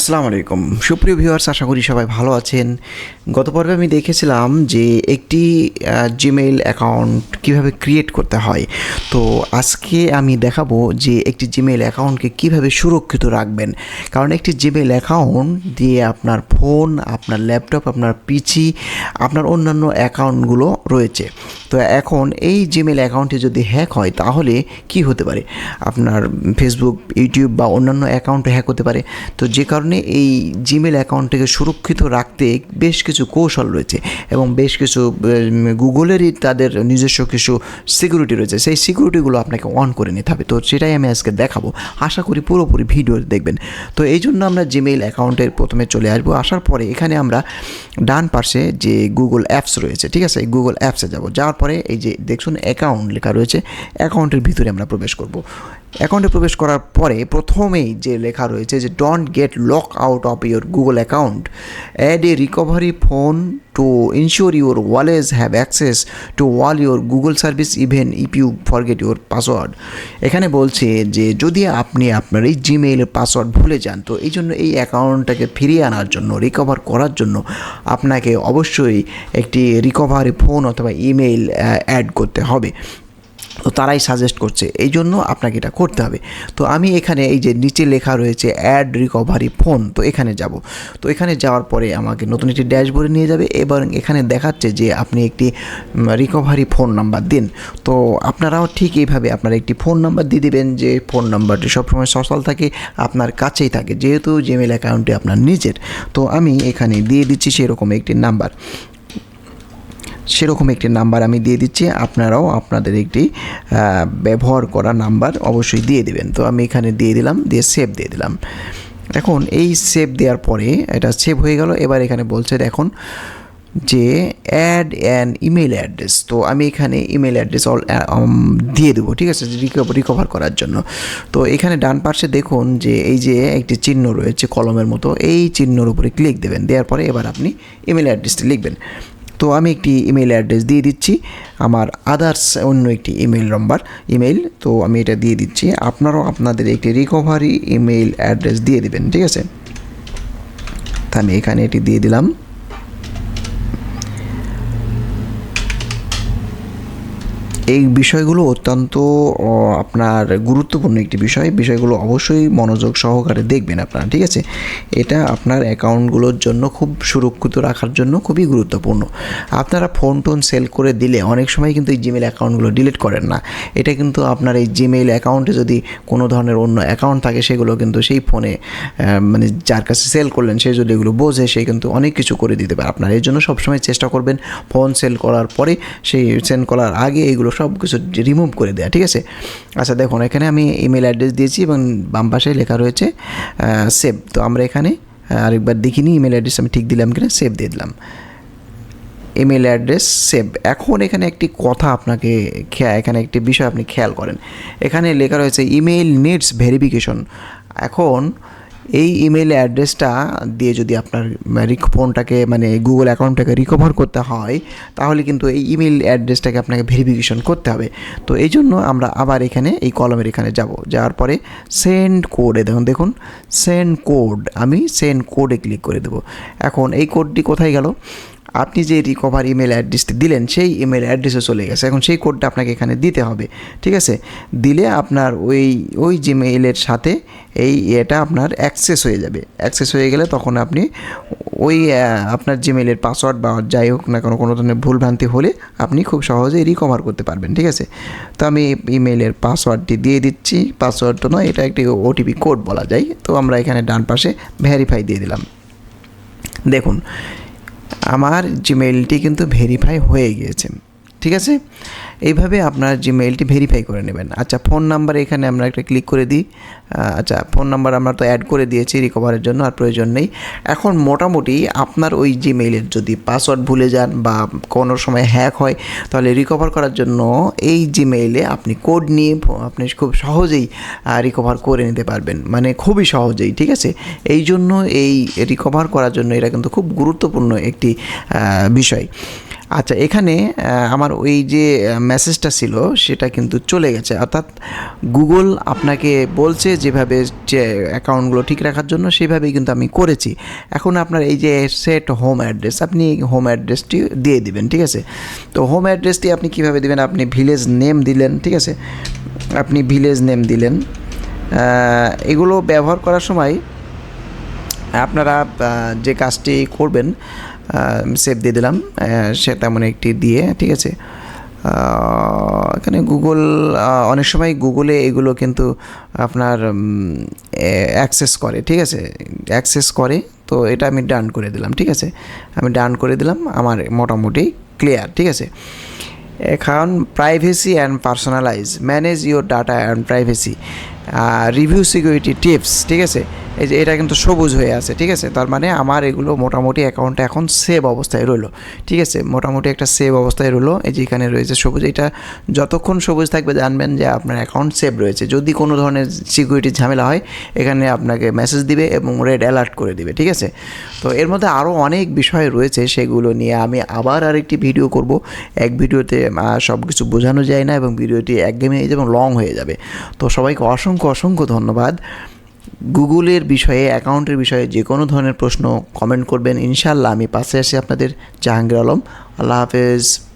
আসসালামু আলাইকুম। সুপ্রিয় ভিউয়ার্স, আশা করি সবাই ভালো আছেন। গত পর্বে আমি দেখেছিলাম যে একটি জিমেইল অ্যাকাউন্ট কীভাবে ক্রিয়েট করতে হয়। তো আজকে আমি দেখাবো যে একটি জিমেইল অ্যাকাউন্টকে কীভাবে সুরক্ষিত রাখবেন। কারণ একটি জিমেইল অ্যাকাউন্ট দিয়ে আপনার ফোন আপনার ল্যাপটপ আপনার পিসি আপনার অন্যান্য অ্যাকাউন্টগুলো রয়েছে। তো এখন এই জিমেইল অ্যাকাউন্টে যদি হ্যাক হয়, তাহলে কি হতে পারে? আপনার ফেসবুক ইউটিউব বা অন্যান্য অ্যাকাউন্টে হ্যাক হতে পারে। তো যে কারণে এই জিমেল অ্যাকাউন্টটাকে সুরক্ষিত রাখতে বেশ কিছু কৌশল রয়েছে এবং বেশ কিছু গুগলেরই তাদের নিজস্ব কিছু সিকিউরিটি রয়েছে। সেই সিকিউরিটিগুলো আপনাকে অন করে নিতে হবে। তো সেটাই আমি আজকে দেখাবো। আশা করি পুরোপুরি ভিডিও দেখবেন। তো এই জন্য আমরা জিমেইল অ্যাকাউন্টের প্রথমে চলে আসব। আসার পরে এখানে আমরা ডান পাশে যে গুগল অ্যাপস রয়েছে, ঠিক আছে? গুগল অ্যাপসে যাব। যাওয়ার পরে এই যে দেখুন অ্যাকাউন্ট লেখা রয়েছে অ্যাকাউন্টের ভিতরে আমরা প্রবেশ করব। অ্যাকাউন্টে প্রবেশ করার পরে প্রথমেই যে লেখা রয়েছে যে don't get lock out of your Google account add a recovery phone to ensure your always have access to all your Google service even if you forget your password এখানে বলছে যে, যদি আপনি আপনার এই জিমেইলের পাসওয়ার্ড ভুলে যান, তো এই জন্য এই অ্যাকাউন্টটাকে ফিরিয়ে আনার জন্য রিকভার করার জন্য আপনাকে অবশ্যই একটি রিকভারি ফোন অথবা ইমেইল অ্যাড করতে হবে। তো তারাই সাজেস্ট করছে। এই জন্য আপনাকে এটা করতে হবে। তো আমি এখানে এই যে নিচে লেখা রয়েছে অ্যাড রিকভারি ফোন তো এখানে যাব। তো এখানে যাওয়ার পরে আমাকে নতুন একটি ড্যাশবোর্ডে নিয়ে যাবে এবং এখানে দেখাচ্ছে যে আপনি একটি রিকভারি ফোন নাম্বার দিন। তো আপনারাও ঠিক এইভাবে আপনার একটি ফোন নাম্বার দিয়ে দেবেন যে ফোন নাম্বারটি সবসময় সচল থাকে, আপনার কাছেই থাকে। যেহেতু জিমেল অ্যাকাউন্টে আপনার নিজের। তো আমি এখানে দিয়ে দিচ্ছি সেরকম একটি নাম্বার সেরকম একটি নাম্বার আমি দিয়ে দিচ্ছি। আপনারাও আপনাদের একটি ব্যবহার করা নাম্বার অবশ্যই দিয়ে দেবেন। তো আমি এখানে দিয়ে দিলাম, দিয়ে সেভ দিয়ে দিলাম। এখন এই সেভ দেওয়ার পরে এটা সেভ হয়ে গেল। এবার এখানে বলছে, দেখুন, যে অ্যাড অ্যান ইমেল অ্যাড্রেস তো আমি এখানে ইমেল অ্যাড্রেস অল দিয়ে দেবো, ঠিক আছে? রিকভার করার জন্য। তো এখানে ডান পাশে দেখুন যে এই যে একটি চিহ্ন রয়েছে, কলমের মতো, এই চিহ্নর উপরে ক্লিক দেবেন। দেওয়ার পরে এবার আপনি ইমেল অ্যাড্রেসটি লিখবেন। তো আমি একটি ইমেল অ্যাড্রেস দিয়ে দিচ্ছি। আমার আদার্স অন্য একটি ইমেল নম্বর ইমেল তো আমি এটা দিয়ে দিচ্ছি। আপনারাও আপনাদের একটি রিকভারি ইমেল অ্যাড্রেস দিয়ে দিবেন, ঠিক আছে? তা আমি এখানে এটি দিয়ে দিলাম। এই বিষয়গুলো অত্যন্ত আপনার গুরুত্বপূর্ণ একটি বিষয়। বিষয়গুলো অবশ্যই মনোযোগ সহকারে দেখবেন আপনারা, ঠিক আছে? এটা আপনার অ্যাকাউন্টগুলোর জন্য খুব সুরক্ষিত রাখার জন্য খুবই গুরুত্বপূর্ণ। আপনারা ফোন টোন সেল করে দিলে অনেক সময় কিন্তু এই জিমেল অ্যাকাউন্টগুলো ডিলিট করেন না। এটা কিন্তু আপনার এই জিমেইল অ্যাকাউন্টে যদি কোনো ধরনের অন্য অ্যাকাউন্ট থাকে, সেগুলো কিন্তু সেই ফোনে মানে যার কাছে সেল করলেন, সে যদি এগুলো বোঝে, সে কিন্তু অনেক কিছু করে দিতে পারে। আপনার এই জন্য সবসময় চেষ্টা করবেন ফোন সেল করার পরে, সেই সেল করার আগে এগুলো সব কিছু রিমুভ করে দেওয়া ঠিক আছে? আচ্ছা দেখুন, এখানে আমি ইমেল অ্যাড্রেস দিয়েছি এবং বাম পাশে লেখা রয়েছে সেভ তো আমরা এখানে আরেকবার দেখিনি ইমেল অ্যাড্রেস আমি ঠিক দিলাম কিনা সেভ দিয়ে দিলাম। ইমেল অ্যাড্রেস সেভ এখন এখানে একটি কথা আপনাকে এখানে একটি বিষয় আপনি খেয়াল করেন। এখানে লেখা রয়েছে ইমেল নিডস ভেরিফিকেশন এখন এই ইমেল অ্যাড্রেসটা দিয়ে যদি আপনার রিক ফোনটাকে মানে গুগল অ্যাকাউন্টটাকে রিকভার করতে হয়, তাহলে কিন্তু এই ইমেল অ্যাড্রেসটাকে আপনাকে ভেরিফিকেশন করতে হবে। তো এই জন্য আমরা আবার এখানে এই কলমের এখানে যাব। যাওয়ার পরে সেন্ড কোডে দেখুন দেখুন সেন্ড কোড আমি সেন্ড কোডে ক্লিক করে দেবো। এখন এই কোডটি কোথায় গেল? আপনি যে রিকভার ইমেল অ্যাড্রেসটি দিলেন, সেই ইমেল অ্যাড্রেসে চলে গেছে। এখন সেই কোডটা আপনাকে এখানে দিতে হবে, ঠিক আছে? দিলে আপনার ওই ওই জিমেইলের সাথে এই এটা আপনার অ্যাক্সেস হয়ে যাবে। অ্যাক্সেস হয়ে গেলে তখন আপনি ওই আপনার জিমেইলের পাসওয়ার্ড বা যাই হোক না কোনো কোনো ধরনের ভুলভ্রান্তি হলে আপনি খুব সহজেই রিকভার করতে পারবেন, ঠিক আছে? তো আমি ইমেইলের পাসওয়ার্ডটি দিয়ে দিচ্ছি। পাসওয়ার্ড তো নয়, এটা একটি ওটিপি কোড বলা যায়। তো আমরা এখানে ডান পাশে ভেরিফাই দিয়ে দিলাম। দেখুন আমার জিমেইলটি কিন্তু ভেরিফাই হয়ে গিয়েছে। ঠিক আছে? এইভাবে আপনার জিমেইলটি ভেরিফাই করে নেবেন। আচ্ছা ফোন নাম্বার এখানে আমরা একটা ক্লিক করে দিই। আচ্ছা ফোন নাম্বার আমরা তো অ্যাড করে দিয়েছি রিকভারের জন্য, আর প্রয়োজন নেই। এখন মোটামুটি আপনার ওই জিমেইলের যদি পাসওয়ার্ড ভুলে যান বা কোনো সময় হ্যাক হয়, তাহলে রিকভার করার জন্য এই জিমেইলে আপনি কোড নিয়ে আপনি খুব সহজেই রিকভার করে নিতে পারবেন। মানে খুবই সহজেই, ঠিক আছে? এই জন্য এই রিকভার করার জন্য এটা কিন্তু খুব গুরুত্বপূর্ণ একটি বিষয়। আচ্ছা এখানে আমার ওই যে মেসেজটা ছিল, সেটা কিন্তু চলে গেছে। অর্থাৎ গুগল আপনাকে বলছে যেভাবে যে অ্যাকাউন্টগুলো ঠিক রাখার জন্য, সেভাবেই কিন্তু আমি করেছি। এখন আপনার এই যে সেট হোম অ্যাড্রেস আপনি হোম অ্যাড্রেসটি দিয়ে দিবেন, ঠিক আছে? তো হোম অ্যাড্রেসটি আপনি কীভাবে দিবেন? আপনি ভিলেজ নেম দিলেন, ঠিক আছে? আপনি ভিলেজ নেম দিলেন। এগুলো ব্যবহার করার সময় আপনারা যে কাজটি করবেন সেভ দিয়ে দিলাম। সে তেমন একটি দিয়ে, ঠিক আছে? এখানে গুগল অনেক সময় গুগলে এগুলো কিন্তু আপনার অ্যাক্সেস করে, ঠিক আছে? অ্যাক্সেস করে, তো এটা আমি ডান করে দিলাম, ঠিক আছে? আমি ডান করে দিলাম, আমার মোটামুটি ক্লিয়ার ঠিক আছে? এখন privacy and personalise manage your data and privacy review security tips ঠিক আছে? এই যে এটা কিন্তু সবুজ হয়ে আছে, ঠিক আছে? তার মানে আমার এগুলো মোটামুটি অ্যাকাউন্টে এখন সেভ অবস্থায় রইল, ঠিক আছে? মোটামুটি একটা সেভ অবস্থায় রইল, এই যে এখানে রয়েছে সবুজ। এটা যতক্ষণ সবুজ থাকবে জানবেন যে আপনার অ্যাকাউন্ট সেভ রয়েছে। যদি কোনো ধরনের সিকিউরিটি ঝামেলা হয়, এখানে আপনাকে মেসেজ দিবে এবং রেড অ্যালার্ট করে দিবে, ঠিক আছে? তো এর মধ্যে আরও অনেক বিষয় রয়েছে, সেগুলো নিয়ে আমি আবার আরেকটি ভিডিও করব। এক ভিডিওতে সব কিছু বোঝানো যায় না এবং ভিডিওটি যাবে এবং লং হয়ে যাবে। তো সবাইকে অসংখ্য অসংখ্য ধন্যবাদ। গুগলের বিষয়ে, অ্যাকাউন্টের বিষয়ে যে কোনো ধরনের প্রশ্ন কমেন্ট করবেন। ইনশাল্লাহ আমি পাশে আসি আপনাদের জাহাঙ্গীর আলম। আল্লাহ হাফেজ।